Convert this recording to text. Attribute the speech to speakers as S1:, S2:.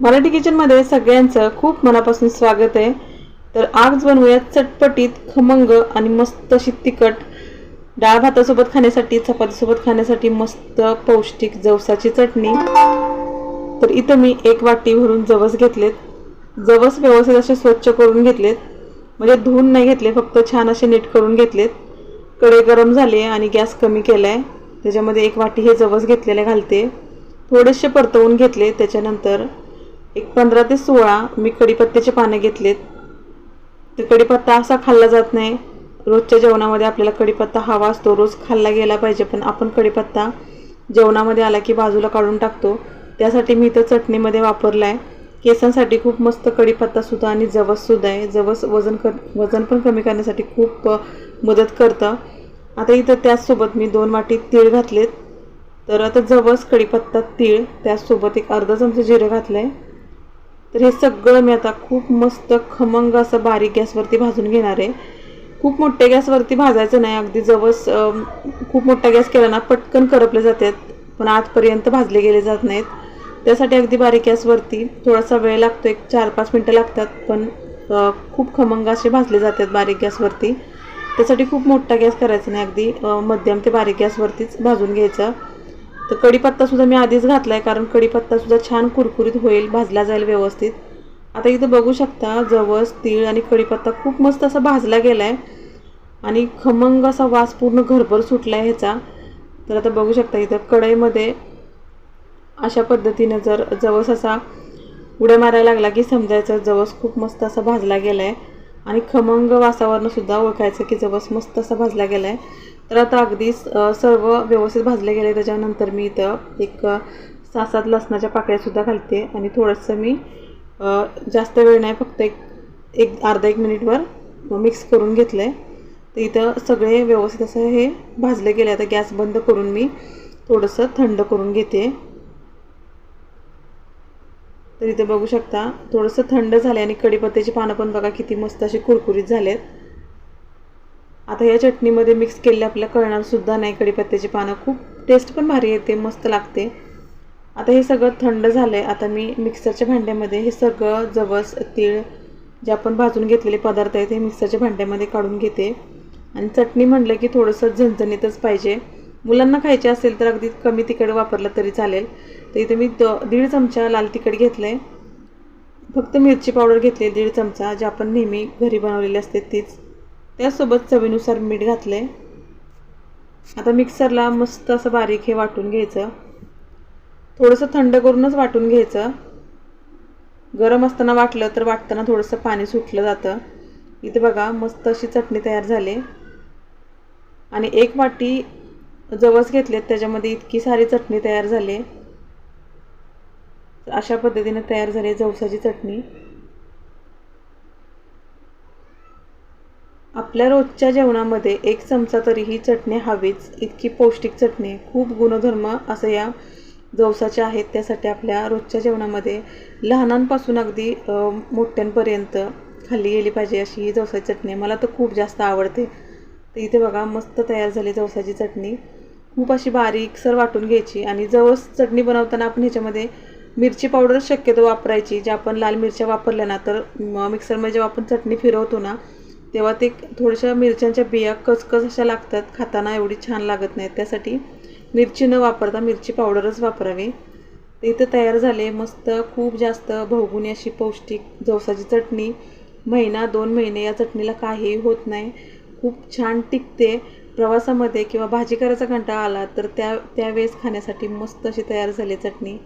S1: मराठी किचनमध्ये सगळ्यांचं खूप मनापासून स्वागत आहे. तर आज बनवूया चटपटीत खमंग आणि मस्त अशी तिखट. डाळ भातासोबत खाण्यासाठी चपातीसोबत खाण्यासाठी मस्त पौष्टिक जवसाची चटणी. तर इथं मी एक वाटी भरून जवस घेतलेत. जवस व्यवस्थित असे स्वच्छ करून घेतलेत. म्हणजे धुवून नाही घेतले फक्त छान असे नीट करून घेतलेत. कडे गरम झाले आणि गॅस कमी केला आहे त्याच्यामध्ये एक वाटी हे जवस घेतलेले घालते. थोडेसे परतवून घेतले त्याच्यानंतर एक पंधरा ते सोळा मी कढीपत्त्याचे पानं घेतलेत. तर कढीपत्ता असा खाल्ला जात नाही. रोजच्या जेवणामध्ये आपल्याला कढीपत्ता हवा असतो. रोज खाल्ला गेला पाहिजे पण आपण कढीपत्ता जेवणामध्ये आला की बाजूला काढून टाकतो. त्यासाठी मी इथं चटणीमध्ये वापरला आहे केसांसाठी खूप मस्त कढीपत्तासुद्धा आणि जवससुद्धा आहे. जवस वजन कर वजन पण कमी करण्यासाठी खूप मदत करतं. आता इथं त्याचसोबत मी दोन वाटी तीळ घातलेत. तर आता जवस कढीपत्ता तीळ त्याचसोबत एक अर्धा चमचा जिरं घातलं आहे तर हे सगळं मी आता खूप मस्त खमंग असं बारीक गॅसवरती भाजून घेणार आहे. खूप मोठ्या गॅसवरती भाजायचं नाही अगदी जवळ खूप मोठा गॅस केला ना पटकन करपले जातात पण आजपर्यंत भाजले गेले जात नाहीत. त्यासाठी अगदी बारीक गॅसवरती थोडासा वेळ लागतो एक चार पाच मिनटं लागतात पण खूप खमंग असे भाजले जातात बारीक गॅसवरती. त्यासाठी खूप मोठा गॅस करायचा नाही अगदी मध्यम ते बारीक गॅसवरतीच भाजून घ्यायचं. तर कढीपत्तासुद्धा मी आधीच घातला आहे कारण कढीपत्तासुद्धा छान कुरकुरीत होईल भाजला जाईल व्यवस्थित. आता इथं बघू शकता जवस तीळ आणि कढीपत्ता खूप मस्त असा भाजला गेला आहे आणि खमंग असा वास पूर्ण घरभर सुटला आहे ह्याचा. तर आता बघू शकता इथं कढईमध्ये अशा पद्धतीनं जर जवस असा उड्या मारायला लागला की समजायचं जवस खूप मस्त असा भाजला गेला आहे आणि खमंग वासावरनं सुद्धा ओळखायचं की जवस मस्त असा भाजला गेला आहे तर आता अगदी सर्व व्यवस्थित भाजले गेले त्याच्यानंतर मी इथं एक सात सहा सात लसणाच्या पाकळ्यासुद्धा घालते आणि थोडंसं मी जास्त वेळ नाही फक्त एक एक अर्धा एक मिनिटवर मिक्स करून घेतलं आहे तर इथं सगळे व्यवस्थित असं हे भाजले गेले. आता गॅस बंद करून मी थोडंसं थंड करून घेते. तर इथे बघू शकता थोडंसं थंड झालं आणि कढीपत्त्याची पानं पण बघा किती मस्त अशी कुरकुरीत झालेत. आता या चटणीमध्ये मिक्स केलेलं आपल्याला कळणारसुद्धा नाही कढीपत्त्याची पानं. खूप टेस्ट पण भारी येते मस्त लागते. आता हे सगळं थंड झालं आहे आता मी मिक्सरच्या भांड्यामध्ये हे सगळं जवस तीळ जे आपण भाजून घेतलेले पदार्थ आहेत हे मिक्सरच्या भांड्यामध्ये काढून घेते. आणि चटणी म्हणलं की थोडंसं झणझणीतच पाहिजे. मुलांना खायचे असेल तर अगदी कमी तिखट वापरलं तरी चालेल. तर इथे मी द दीड चमचा लाल तिखट घेतलं आहे फक्त मिरची पावडर घेतली आहे दीड चमचा जे आपण नेहमी घरी बनवलेली असते तीच. त्यासोबत चवीनुसार मीठ घातलं आहे आता मिक्सरला मस्त असं बारीक हे वाटून घ्यायचं. थोडंसं थंड करूनच वाटून घ्यायचं. गरम असताना वाटलं तर वाटताना थोडंसं पाणी सुटलं जातं. इथे बघा मस्त अशी चटणी तयार झाली. आणि एक वाटी जवस घेतलेत त्याच्यामध्ये इतकी सारी चटणी तयार झाली. अशा पद्धतीने तयार झाली जवसाची चटणी. आपल्या रोजच्या जेवणामध्ये एक चमचा तरी ही चटणी हवीच. इतकी पौष्टिक चटणी खूप गुणधर्म असं या जवसाच्या आहेत. त्यासाठी आपल्या रोजच्या जेवणामध्ये लहानांपासून अगदी मोठ्यांपर्यंत खाल्ली गेली पाहिजे अशी ही जवसाची चटणी. मला तर खूप जास्त आवडते. तर इथे बघा मस्त तयार झाली जवसाची चटणी. खूप अशी बारीकसर वाटून घ्यायची आणि जवस चटणी बनवताना आपण ह्याच्यामध्ये मिरची पावडर शक्यतो वापरायची. जे आपण लाल मिरच्या वापरल्या ना तर मिक्सरमध्ये जेव्हा आपण चटणी फिरवतो ना तेव्हा ते थोड्याशा मिरच्यांच्या बिया कचकच अशा लागतात खाताना एवढी छान लागत नाहीत. त्यासाठी मिरची न वापरता मिरची पावडरच वापरावी. तर इथं तयार झाले मस्त खूप जास्त भवगुणी अशी पौष्टिक जवसाची चटणी. महिना दोन महिने या चटणीला काहीही होत नाही. खूप छान टिकते प्रवासामध्ये किंवा भाजी करायचा कंटाळा आला तर त्या त्यावेळेस खाण्यासाठी मस्त अशी तयार झाली चटणी.